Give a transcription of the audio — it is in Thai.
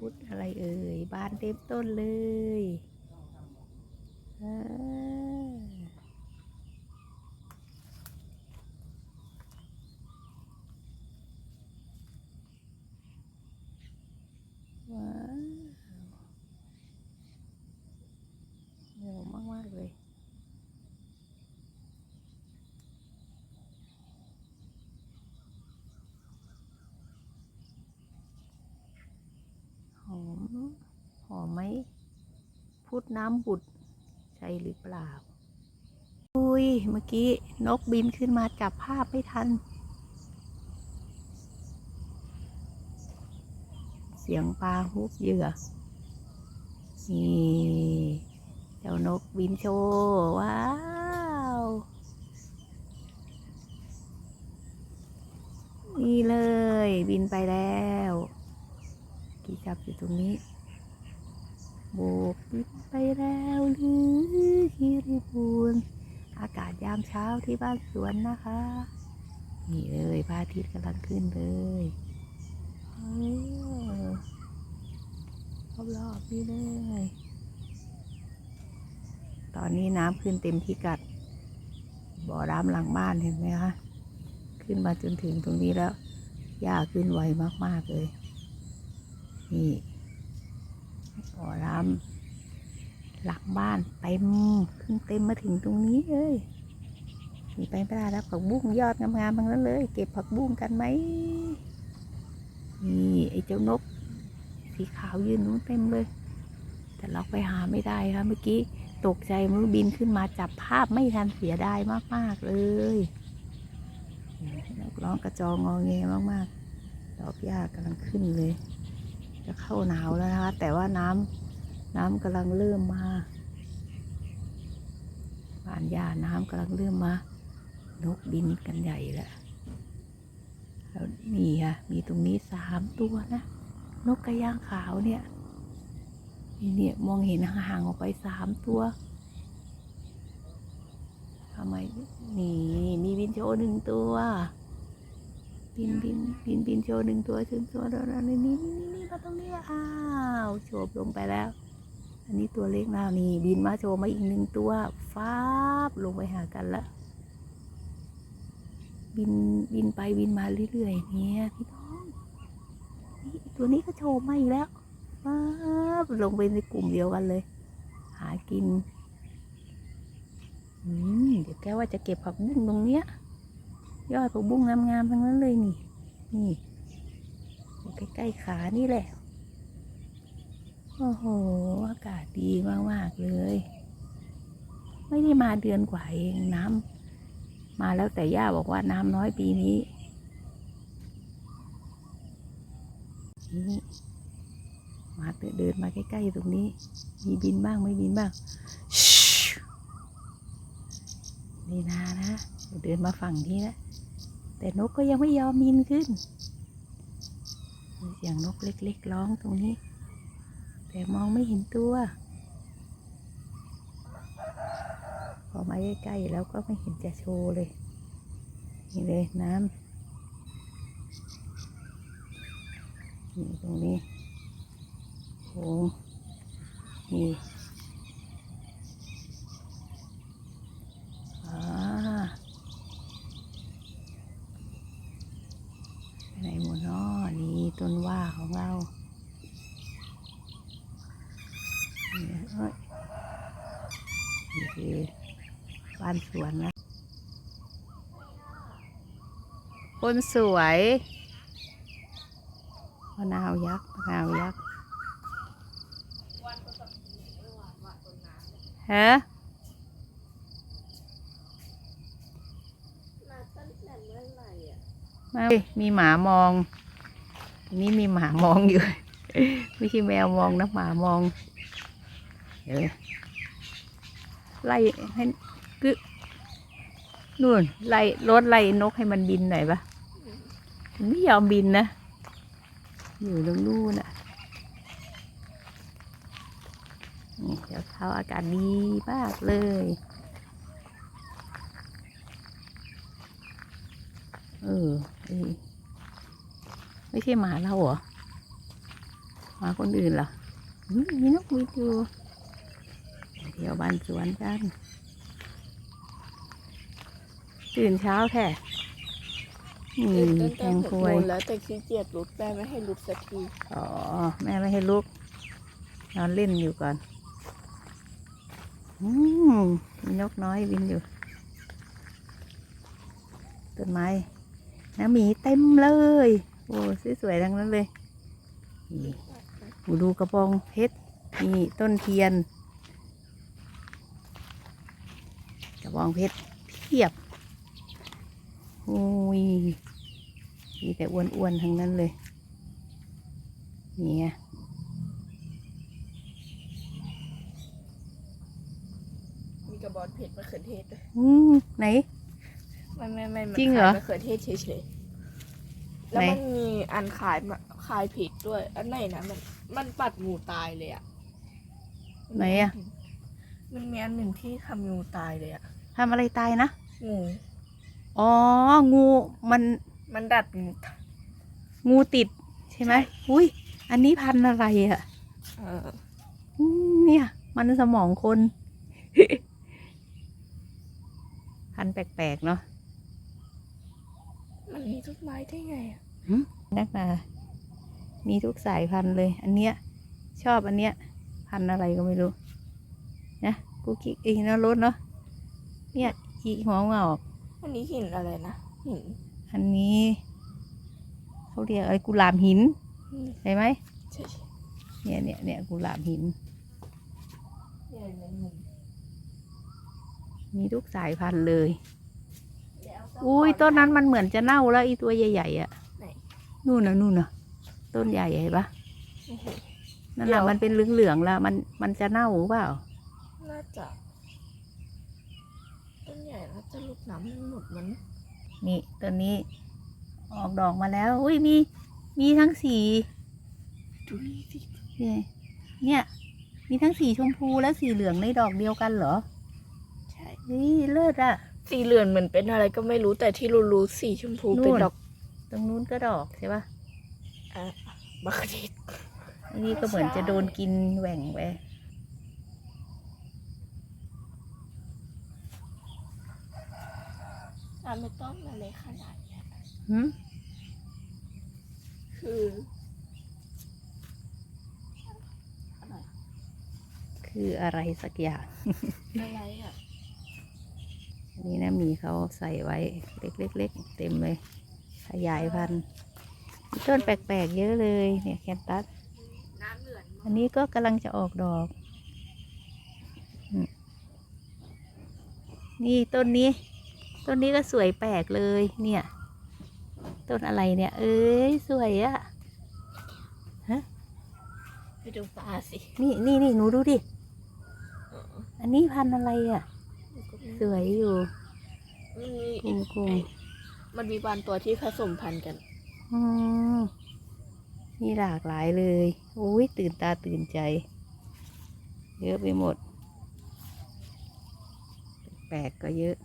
พุดอะไรเอ่ย บานเต็มต้นเลยอ่าว้าวเร็วมาก ๆ เลย หอม หอม ไหมพุดน้ำบุดใช่หรือเปล่า อุ้ย เมื่อกี้นกบินขึ้นมาจับภาพไม่ทัน เสียงปลาฮุบเหยื่อ นี่เจ้านกบินโชว์ว้าวนี่เลยบินไปแล้ว กี่จับอยู่ตรงนี้ โบกบินไปแล้วหรือคิริบูนอากาศยามเช้าที่บ้านสวนนะคะ นี่เลยพระอาทิตย์กำลังขึ้นเลยเออรอบๆนี่เลย ตอนนี้น้ำขึ้นเต็มพิกัด บ่อน้ำหลังบ้านเห็นไหมคะ ขึ้นมาจนถึงตรงนี้แล้วหญ้าขึ้นไวมาก ๆ เลย นี่ บ่อน้ำหลังบ้านเต็มขึ้นเต็มมาถึงตรงนี้เลยมีไปไม่ได้แล้วผักบุ้งยอดงามๆทั้งนั้นเลย เก็บผักบุ้งกันไหมนี่ไอ้เจ้านก สีขาวยืนนู้นเต็มเลย แต่เราไปหาไม่ได้ค่ะเมื่อกี้ตกใจมือบินขึ้นมาจับภาพไม่ทันเสียดายมากๆเลยนกร้องกระจองงอแงมากๆดอกหญ้ากำลังขึ้นเลย จะเข้าหนาวแล้วนะคะ แต่ว่าน้ำน้ำกำลังเริ่มมาบ้านหญ้าน้ำกำลังเริ่มมานกบินกันใหญ่แล้วแล้วนี่ค่ะมีตรงนี้สามตัวนะ นกกระยางขาวเนี่ยนี่เนี่ยมองเห็นห่างๆออกไปสามตัวทำไมนี่มีบินโชหนึ่งตัว บินบินบินบินโชว์หนึ่งตัวถึงตัวแล้วนี่นี่นี่นี่มาตรงนี้อ้าวโฉบลงไปแล้ว อันนี้ตัวเล็กแล้วนี่ บินมาโชว์มาอีกหนึ่งตัวฟ้าบลงไปหากันละบินบินไปบินมาเรื่อยๆเนี่ยพี่น้องนี่ตัวนี้ก็โชว์มาอีกแล้วฟ้าบลงไปในกลุ่มเดียวกันเลย หากินอืมเดี๋ยวแกว่าจะเก็บผักบุ้งตรงเนี้ย ยอดผักบุ้งงามๆทั้งนั้นเลยนี่ นี่ใกล้ๆขานี่แหละ โอ้โห อากาศดีมากๆเลย ไม่ได้มาเดือนกว่าเองน้ำมาแล้วแต่ย่าบอกว่าน้ำน้อยปีนี้นี่มาเดินมาใกล้ๆตรงนี้ มีบินบ้างไม่บินบ้างนี่นานะ เดินมาฝั่งนี้นะ แต่นกก็ยังไม่ยอมบินขึ้นเสียงนกเล็กๆร้องตรงนี้ แต่มองไม่เห็นตัว พอมาใกล้ๆแล้วก็ไม่เห็นจะโชว์เลย นี่เลยน้ำนี่ตรงนี้โอ้นี่อ่า ไปไหนหมดเนาะนี่ต้นว่าของเรา นี่เอ้ยนี่คือบ้านสวนนะคนสวยมะนาวยักษ์มะนาวยักษ์ฮะม่มีหมามอง นี่มีหมามองอยู่ ไม่ใช่แมวมองนะหมามอง เออไล่ให้กึนู่นไล่รถไล่นกให้มันบินหน่อยปะมันไม่ยอมบินนะ อยู่ตรงนู่นอะนี่เดี๋ยวเขาอากาศดีมากเลยเออเออไม่ใช่หมาเราเหรอมาคนอื่นเหรออุ๊ยมีนกหวีดอยู่เที่ยวบ้านสวนกัน ตื่นเช้าแท้นี่ตื่นแทตั้งงแต่หคกวโมยงแล้วแต่ขี้เกียจลุกแม่ไม่ให้ลุกสักที อ๋อ แม่ไม่ให้ลุก นอนเล่นอยู่ก่อน อืมมีนกน้อยบินอยู่ ต้นไม้น้ำหมีเต็มเลย โอ้สวยๆทั้งนั้นเลย นี่หูดูกระบองเพชรนี่ต้นเทียน กระบ องเพชรเพียบโอ้ยมีแต่อ้วนๆทั้งนั้นเลยนี่ไงมีกระบอนเผ็ดมะเขือเทศด้วยอืมไหน ไม่ไม่ไม่มันจริงเหรอ ขายมะเขือเทศเฉยๆ แล้วไหน มันมีอันขายมะขายผิดด้วย อันไหนนะมันมันปัดงูตายเลยอะไหนอะมันมีอันหนึ่งที่ทำงูตายเลยอะ ทำอะไรตายนะ งูอ๋อ งูมันมันดัดงูงูติดใช่ไหมอุ้ย อันนี้พันธุ์อะไรอะ่ะเอออืมเนี่ย มันสมองคน พันธุ์แปลกๆเนาะมันมีต้นไม้ได้ไงอะนักนามีทุกสายพันธุ์เลย อันเนี้ย ชอบอันเนี้ย พันธุ์อะไรก็ไม่รู้ นะกูคิดเองนะรถเนาะ เนี่ยอีหัวงอกอันนี้หินอะไรนะหินอันนี้เขาเรียกอะไรกุหลาบหินอืมใช่ไหมใช่เนี่ยเนี่ยเนี่ยกุหลาบหินๆใหญ่เลยหนึ่งมีทุกสายพันธุ์เลยเดี๋วเาอุ้ยก่ต้นนั้นมันเหมือนจะเน่าแล้วไอีตัวใหญ่ๆอะไหนนู่นน่ะนู่นน่ะต้นใหญ่เห็นปะโอ้โหนั่นเดี๋น่ะยวมันเป็นเหลืองๆแล้ว มันมันจะเน่าหรือเปล่าน่าจะต้นใหญ่แล้ว จะลูกน้ำมันหมดมันนี่ต้นนี้ ออกดอกมาแล้ว อุ้ยมี มีทั้งสีดูนี่สิเนี่ยเนี่ย มีทั้งสีชมพูและสีเหลืองในดอกเดียวกันเหรอ ใช่เฮ้ยเลิศอะสีเหลืองเหมือนเป็นอะไรก็ไม่รู้แต่ที่รู้รู้สีชมพูนู่นเป็นดอก ตรงนู้นก็ดอกใช่ปะอะบัคดิตอันนี้ก็เหมือนจะโดนกินแหว่งไป อะไม่ต้องมาเลยขนาดเนี้ยหืมคืออะไรคืออะไรสักอย่าง อะไรอะอันนี้นะมีเขาใส่ไว้เล็กๆเต็มเลย ขยายพันธุ์มีต้นแปลกๆเยอะเลยเนี่ยแคนตัสน้ำเหลืองอันนี้ก็กำลังจะออกดอก นี่ต้นนี้ ต้นนี้ก็สวยแปลกเลยเนี่ย ต้นอะไรเนี่ย เอ้ยสวยอะไปดูปลาสินี่นี่นี่หนูดูดิ อันนี้พันธุ์อะไรอะสวยอยู่มันมีกุ้งกุ้งมันมีบางตัวที่ผสมพันธุ์กันอืมมีหลากหลายเลยโอ้ยตื่นตาตื่นใจ เยอะไปหมด แปลกๆก็เยอะ